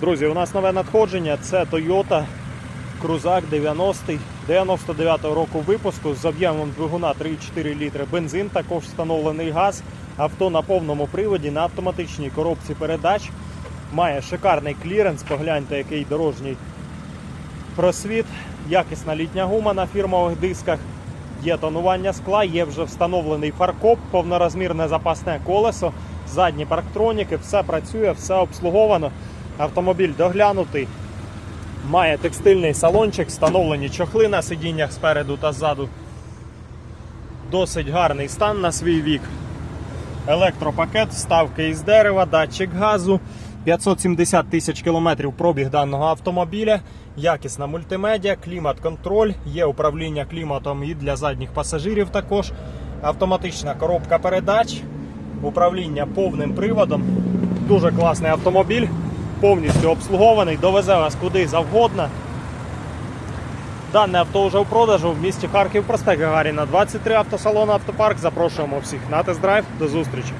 Друзі, у нас нове надходження. Це Toyota Крузак 90 99 року випуску з об'ємом двигуна 3,4 літри. Бензин, також встановлений газ. Авто на повному приводі на автоматичній коробці передач. Має шикарний кліренс. Погляньте, який дорожній просвіт. Якісна літня гума на фірмових дисках. Є тонування скла, є вже встановлений фаркоп, повнорозмірне запасне колесо, задні парктроніки, все працює, все обслуговано. Автомобіль доглянутий. Має текстильний салончик, встановлені чохли на сидіннях спереду та ззаду. Досить гарний стан на свій вік. Електропакет, вставки із дерева, датчик газу. 570 тисяч кілометрів пробіг даного автомобіля, якісна мультимедіа, клімат-контроль, є управління кліматом і для задніх пасажирів також. Автоматична коробка передач, управління повним приводом. Дуже класний автомобіль, повністю обслугований, довезе вас куди завгодно. Дане авто вже в продажу в місті Харків, проспект Гагаріна, 23 автосалон автопарк. Запрошуємо всіх на тест-драйв. До зустрічі!